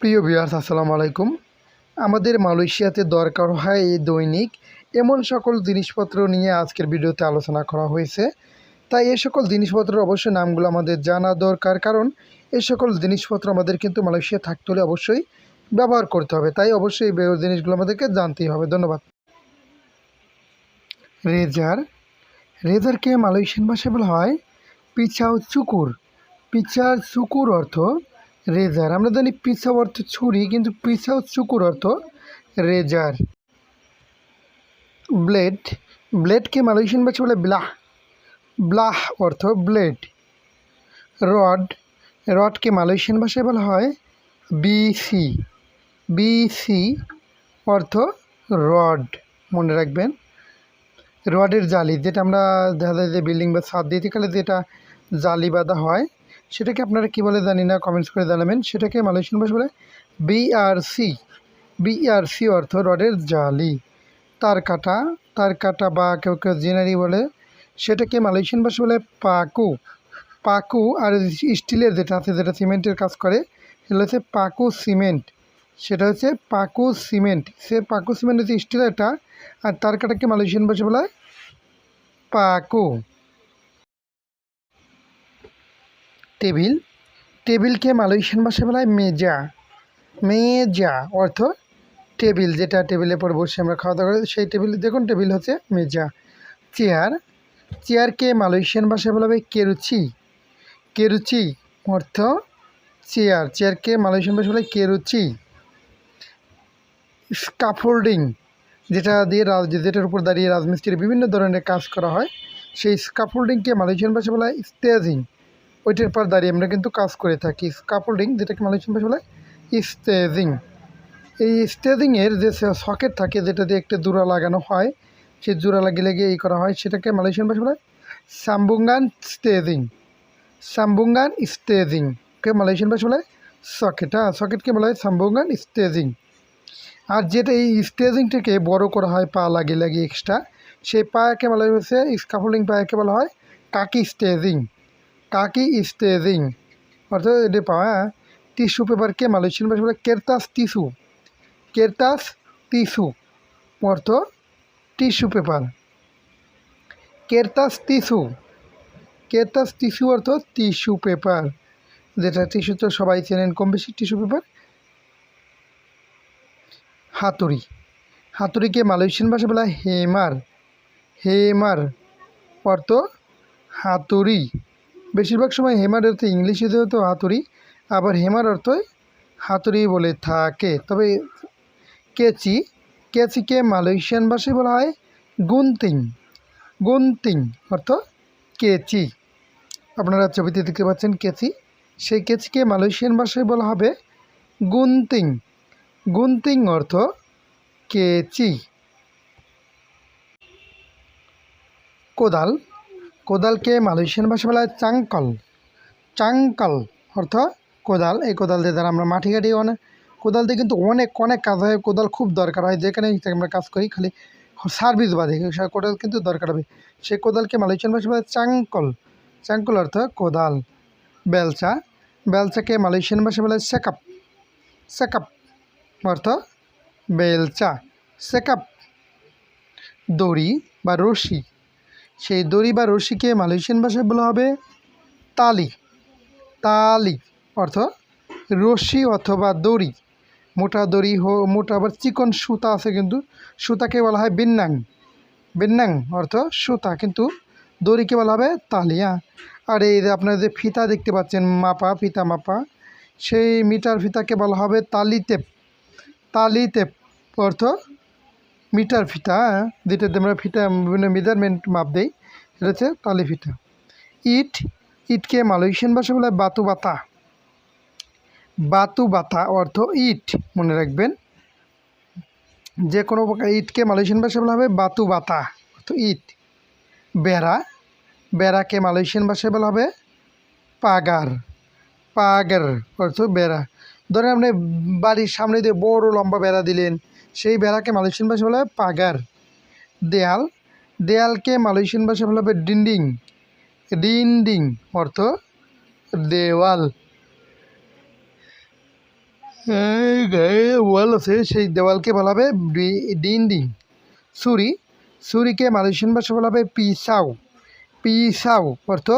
প্রিয় ভিউয়ার্স, আসসালামু আলাইকুম। আমাদের মালয়েশিয়াতে দরকার হয় এই দৈনিক এমন সকল জিনিসপত্র নিয়ে আজকের ভিডিওতে আলোচনা করা হয়েছে। তাই এই সকল জিনিসপত্রের অবশ্যই নামগুলো আমাদের জানা দরকার, কারণ এই সকল জিনিসপত্র আমাদের কিন্তু মালয়েশিয়া থাকতে হলে অবশ্যই ব্যবহার করতে হবে। তাই অবশ্যই এই জিনিসগুলো আমাদেরকে জানতেই হবে। ধন্যবাদ। রেজার, রেজারকে মালয়েশিয়ান ভাষায় বলা হয় পিছাও চুকুর। পিছার চুকুর অর্থ রেজার। আমরা জানি পিছাও অর্থ ছুরি, কিন্তু পিছাও চুকুর অর্থ রেজার। ব্লেড, ব্লেডকে মালয়েশিয়ান ভাষা বলে ব্লাহ। ব্লাহ অর্থ ব্লেড। রড, রডকে মালয়েশিয়ান ভাষায় বলা হয় বিসি। বিসি অর্থ রড। মনে রাখবেন, রডের জালি, যেটা আমরা দেখা যায় যে বিল্ডিং বা ছাদ দিতে গেলে যেটা জালি বাঁধা হয় সেটাকে আপনারা কী বলে জানি না কমেন্টস করে জানাবেন। সেটাকে মালয়েশিয়ান ভাষা বলে বিআরসি বিআরসি অর্থ রডের জালি। তার কাটা তার কাটা বা কেউ কেউ জেনারি বলে। সেটাকে মালয়েশিয়ান ভাষা বলে পাকু। পাকু আর স্টিলের যেটা আছে, যেটা সিমেন্টের কাজ করে, সেটা হচ্ছে পাকু সিমেন্ট। সেটা হচ্ছে পাকু সিমেন্ট। সে পাকু সিমেন্ট হচ্ছে স্টিলেরটা আর তার কাটাকে মালয়েশিয়ান ভাষা বলা পাকু। টেবিল। টেবিলকে মালয়েশিয়ান ভাষায় বলা হয় মেজা। মেজা অর্থ টেবিল, যেটা টেবিলের পর বসে আমরা খাওয়া দাওয়া করি, সেই টেবিল, দেখুন টেবিল হচ্ছে মেজা। চেয়ার, চেয়ারকে মালয়েশিয়ান ভাষায় বলা হবে কেরুচি। কেরুচি অর্থ চেয়ার, চেয়ারকে মালয়েশিয়ান ভাষায় বলা হয় কেরুচি। স্কাফোল্ডিং, যেটা দিয়ে রাজ, যেটার উপর দাঁড়িয়ে রাজমিস্ত্রির বিভিন্ন ধরনের কাজ করা হয়, সেই স্কাফোল্ডিংকে মালয়েশিয়ান ভাষায় বলা হয় স্টেজিং। ওইটার পর দাঁড়িয়ে আমরা কিন্তু কাজ করে থাকি। স্কাফোল্ডিং, যেটাকে মালয়েশিয়ান ভাষায় বলে স্টেজিং। এই স্টেজিংয়ের যে সকেট থাকে, যেটা দিয়ে একটা জোড়া লাগানো হয় সে জোড়া লাগিয়ে লাগিয়ে এই করা হয়, সেটাকে মালয়েশিয়ান ভাষা বলা সাম্বুঙ্গান স্টেজিং। সাম্বুঙ্গান স্টেজিং কে মালয়েশিয়ান ভাষা বলা সকেট। হ্যাঁ সকেটকে বলা হয় সাম্বুঙ্গান স্টেজিং। আর যেটা এই স্টেজিংটাকে বড় করা হয়, পা লাগিয়ে লাগিয়ে এক্সট্রা সেই পায়াকে বলা হয়েছে, স্কাফোল্ডিং পায়াকে বলা হয়, কাকি স্টেজিং। কাকি স্টেজিং। অর্থাৎ এটা পাওয়া টিস্যু পেপারকে মালয়েশিয়ান ভাষা বলে কেরতাস টিস্যু। কেরতাস টিস্যু। অর্থ টিস্যু পেপার। কেরতাস টিস্যু। কেরতাস টিস্যু অর্থ টিস্যু পেপার। যেটা টিস্যু তো সবাই চেনেন, কম বেশি টিস্যু পেপার। হাতুড়ি। হাতুড়িকে মালয়েশিয়ান ভাষা বলা হেমার। হেমার। অর্থ হাতুড়ি। বেশিরভাগ সময় হেমার অর্থ ইংলিশে তো হাতুড়ি, আবার হেমার অর্থ হাতুড়ি বলে থাকে। তবে কেচি, কেচিকে মালয়েশিয়ান ভাষায় বলা হয় গুনতিং। গুনতিং অর্থ কেচি। আপনারা ছবিতে দেখতে পাচ্ছেন কেচি। সেই কেচিকে মালয়েশিয়ান ভাষায় বলা হবে গুনতিং। গুনতিং অর্থ কেচি। কোদাল কোদালকে মালয়েশিয়ান ভাষা বলা হয় চাংকল। চাংকল অর্থ কোদাল। এই কোদাল দিয়ে দ্বারা আমরা মাটি কাটি অনেক কোদাল দিয়ে কিন্তু অনেক অনেক কাজ হয়। কোদাল খুব দরকার হয়। যেখানে আমরা কাজ করি, খালি সার্ভিস বাদে। কোদাল কিন্তু দরকার হবে। সেই কোদালকে মালয়েশিয়ান ভাষা বলা হয় চাংকল। চাংকল অর্থ কোদাল, বেলচা। বেলচাকে মালয়েশিয়ান ভাষা বলা হয় সেকাপ। সেকাপ অর্থ বেলচা। সেকাপ, দড়ি বা রশি। সেই দড়ি বা রশিকে মালয়েশিয়ান ভাষায় বলা হবে তালি। তালি অর্থ রশি অথবা দড়ি। মোটা দড়ি হো মোটা আবার চিকন সুতা আছে কিন্তু সুতাকে বলা হয় বিন্যাং। বিন্যাং অর্থ সুতা কিন্তু দড়িকে বলা হবে তালিয়া আর এই আপনারা যে ফিতা দেখতে পাচ্ছেন মাপা ফিতা মাপা সেই মিটার ফিতাকে বলা হবে তালিতেপ। তালিতেপ অর্থ মিটার ফিতা হ্যাঁ, যেটাতে আমরা ফিতা বিভিন্ন মেজারমেন্ট মাপ দেই। এটা হচ্ছে তালি ফিতা ইট, ইটকে মালয়েশিয়ান ভাষা বলে বাতু বাতা বাতু বাতা অর্থ ইট, মনে রাখবেন। যে কোনো প্রকার ইটকে মালয়েশিয়ান ভাষা বলা হবে বাতু বাতা অর্থ ইট। বেড়া, বেড়াকে মালয়েশিয়ান ভাষায় বলা হবে পাগার। পাগার অর্থ বেড়া। ধরেন আপনি বাড়ির সামনে দিয়ে বড় লম্বা বেড়া দিলেন, সেই বেড়াকে মালয়েশিয়ান ভাষা বলা হয় পাগার। দেয়াল দেয়ালকে মালয়েশিয়ান ভাষা বলা হবে ডিন্ডিং। ডিন্ডিং অর্থ দেওয়াল। গায়ে ওয়াল আছে, সেই দেওয়ালকে বলা হবে ডিন্ডিং। সুরি, সুরিকে মালয়েশিয়ান ভাষা বলা হবে পিসাও। পিসাও অর্থ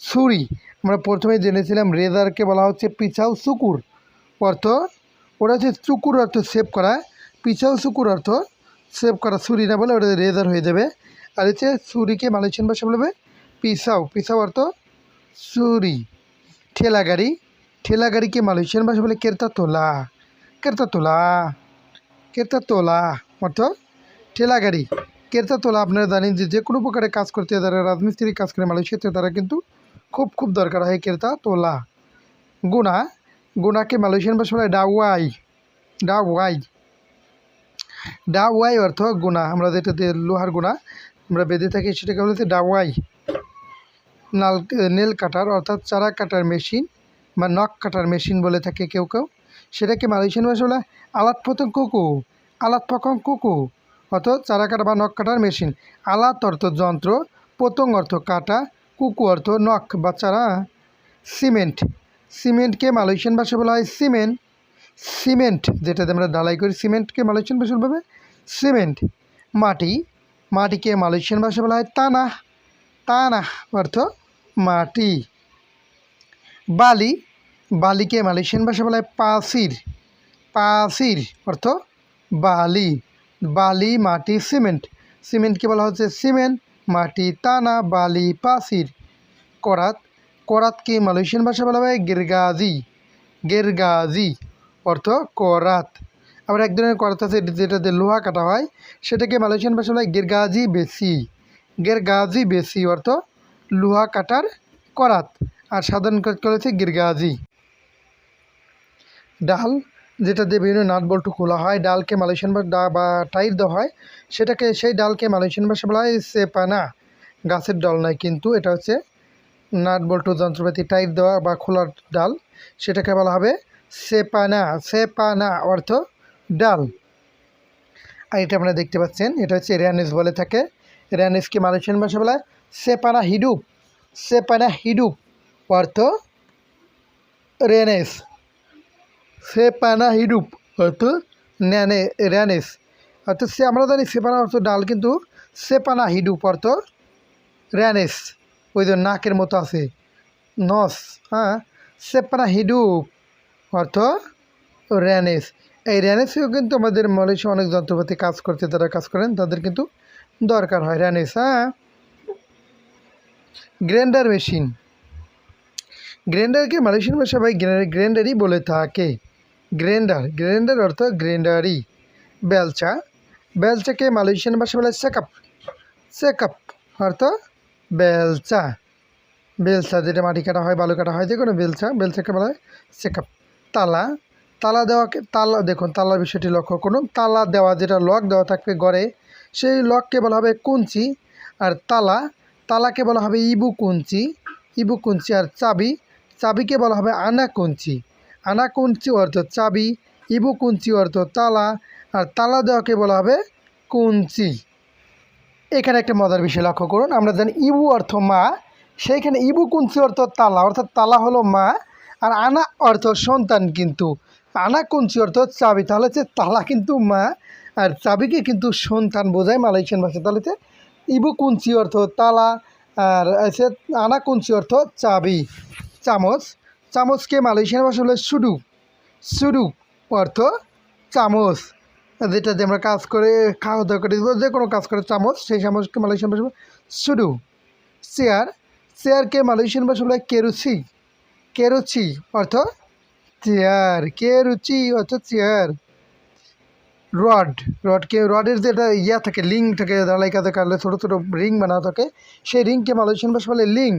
ছুরি আমরা প্রথমে জেনেছিলাম রেজারকে বলা হচ্ছে পিছাও সুকুর অর্থ ওটা হচ্ছে চুকুর অর্থ সেভ করা পিছাও সুকুর অর্থ সেভ করা ছুরি না বলে ওটা রেজার হয়ে যাবে। আর হচ্ছে ছুরিকে মালয়েশিয়ান ভাষা বলবে, পিসাও পিসাও অর্থ ছুরি ঠেলা গাড়ি, ঠেলা গাড়িকে মালয়েশিয়ান ভাষা বলে, কেরতা তোলা কেরতা তোলা কেরতা তোলা অর্থ ঠেলা গাড়ি। কেরতা তোলা আপনারা জানেন যে যে কোনো প্রকারে কাজ করতে যারা রাজমিস্ত্রি কাজ করে মালয়েশিয়াতে তারা কিন্তু খুব খুব দরকার হয় কেরতা তোলা। গুণা, গুণাকে মালয়েশিয়ান ভাষা বলে, ডাওয়াই ডাওয়াই। ডাওয়াই অর্থ গুণা। আমরা যেটা দিয়ে লোহার গুণা, আমরা বেঁধে থাকি সেটাকে বলেছে ডাওয়াই। নাল, নেল কাটার অর্থাৎ চারা কাটার মেশিন বা নখ কাটার মেশিন বলে থাকে কেউ কেউ। সেটাকে মালয়েশিয়ান ভাষা বলে আলাত পতং কুকু আলাত পকং কুকু। অর্থাৎ চারা কাটা বা নখ কাটার মেশিন। আলাত অর্থ যন্ত্র, পতং অর্থ কাটা, কুকু অর্থ নখ বা চারা। সিমেন্ট, সিমেন্টকে মালয়েশিয়ান ভাষা বলা হয় সিমেন্ট। সিমেন্ট, যেটাতে আমরা ঢালাই করি সিমেন্টকে মালয়েশিয়ান ভাষা বলবে সিমেন্ট। মাটি, মাটিকে মালয়েশিয়ান ভাষা বলা হয় তানা। তানা অর্থ মাটি। বালি, বালিকে মালয়েশিয়ান ভাষা বলা হয় পাসির। পাসির অর্থ বালি। বালি, মাটি, সিমেন্ট। সিমেন্টকে বলা হচ্ছে সিমেন্ট, মাটি, তানা, বালি, পাসির। করাত, করাতকে মালয়েশিয়ান ভাষা বলা হয় গেরগাজি। গেরগাজি। অর্থ করাত। আবার এক ধরনের করাত আছে যেটাতে লোহা কাটা হয়, সেটাকে মালয়েশিয়ান ভাষা বলা গেরগাজি বেশি। গেরগাজি বেশি অর্থ লোহা কাটার করাত। আর সাধারণ করেছে গিরগাজি। ডাল, যেটা দিয়ে বিভিন্ন নাট বল্টু খোলা হয়, ডালকে মালয়েশিয়ান বা টাইট দেওয়া হয়, সেটাকে সেই ডালকে মালয়েশিয়ান ভাষা বলা হয় সেপানা। গাছের ডাল নয়, কিন্তু এটা হচ্ছে নাট বল্টু যন্ত্রপাতি টাইট দেওয়া বা খোলার ডাল, সেটাকে বলা হবে সেপানা সেপানা অর্থ ডাল। আর এটা আপনারা দেখতে পাচ্ছেন, এটা হচ্ছে র্যানিস বলে থাকে। র্যানিসকে মালয়েশিয়ান ভাষা বলা সেপানা হিডুপ। সেপানা হিডুপ অর্থ রেনেস। সেপানা হিডুপ অর্থ ন্যানে র্যানেস অর্থাৎ সে, আমরা জানি সেপানা অর্থ ডাল, কিন্তু সেপানা হিডুপ অর্থ র্যানেস ওই যে নাকের মতো আছে। নস হ্যাঁ? সেপানা হিডুপ। অর্থ র্যানেস এই র্যানেসেও কিন্তু আমাদের মালয়েশিয়া অনেক যন্ত্রপাতি কাজ করতে তারা কাজ করেন তাদের কিন্তু দরকার হয়। র্যানেস হ্যাঁ? Grinder machine. গ্রাইন্ডারকে মালয়েশিয়ান ভাষা ভাই গ্রাইন্ডারই বলে থাকে। গ্রাইন্ডার গ্রাইন্ডার অর্থ গ্রাইন্ডারই বেলচা, বেলচাকে মালয়েশিয়ান ভাষা বলে সেকাপ সেকাপ অর্থ বেলচা। বেলচা যেটা মাটি কাটা হয়, বালু কাটা হয় যে কোনো বেলচা, বেলচাকে বলা হয় সেকাপ তালা। তালা দেওয়াকে তালা দেখুন, তালার বিষয়টি লক্ষ্য করুন। তালা দেওয়া যেটা লক দেওয়া থাকবে গড়ে সেই লককে বলা হবে কুঞ্চি। আর তালা, তালাকে বলা হবে ইবু কুঞ্চি। ইবু কুঞ্চি আর চাবি, চাবিকে বলা হবে আনা কুঞ্চি। আনা কুঞ্চি অর্থ চাবি, ইবু কুঞ্চি অর্থ তালা। আর তালা দেওয়াকে বলা হবে কুঞ্চি। এখানে একটা মজার বিষয় লক্ষ্য করুন। আমরা জানি ইবু অর্থ মা, সেইখানে ইবু কুঞ্চি অর্থ তালা। অর্থাৎ তালা হলো মা আর আনা অর্থ সন্তান কিন্তু। আনা কুঞ্চি অর্থ চাবি। তাহলে হচ্ছে তালা কিন্তু মা, আর চাবিকে কিন্তু সন্তান বোঝায় মালয়েশিয়ান ভাষা তাহলে হচ্ছে ইবু কুঞ্চি অর্থ তালা, আর আছে আনা কুঞ্চি অর্থ চাবি। চামচ। চামচকে মালয়েশিয়ান ভাষা বলে সুডু। সুডু অর্থ চামচ। যেটাতে আমরা কাজ করে, খাওয়া দাওয়া করে, যে কোনো কাজ করে চামচ, সেই চামচকে মালয়েশিয়ান ভাষা সুডু। চেয়ার। চেয়ারকে মালয়েশিয়ান ভাষা বলে কেরুচি কেরুচি অর্থ চেয়ার। কেরুচি অর্থ চেয়ার। রড। রডকে রডের যেটা ইয়া থাকে লিঙ্ক থাকে ঢালাই কাজে কাটলে ছোটো ছোটো রিং বানানো থাকে, সেই রিংকে মালয়েশিয়ান ভাষা বলে লিং।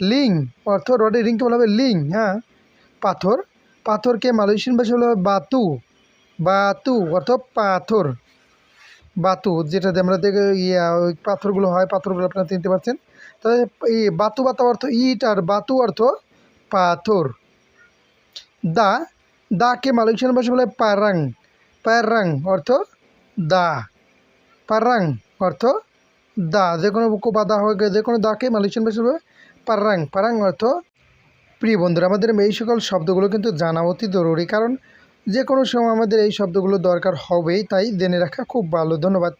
লিং, অর্থ রডের রিংকে বলা হবে লিং হ্যাঁ? পাথর। পাথরকে মালয়েশিয়ান ভাষা বলা হবে বাতু। বাতু, অর্থ পাথর। বাতু, যেটাতে আমরা দেখে, ইয়া, ওই পাথরগুলো হয়, পাথরগুলো আপনারা চিনতে পারছেন। তবে এই বাতু বাতা অর্থ ইট, আর বাতু অর্থ পাথর। দা, দাকে মালয়েশিয়ান ভাষা বলে পারাং পারাং অর্থ দা। পারাং অর্থ দা। যে কোনো বা দা হয়ে যে কোনো দাকে মালয়েশিয়ান ভাষা বলে পারাং পারাং অর্থ প্রিয় বন্ধুরা, আমাদের এই সকল শব্দগুলো কিন্তু জানা অতি জরুরি, কারণ যে কোনো সময় আমাদের এই শব্দগুলো দরকার হবেই, তাই জেনে রাখা খুব ভালো। ধন্যবাদ।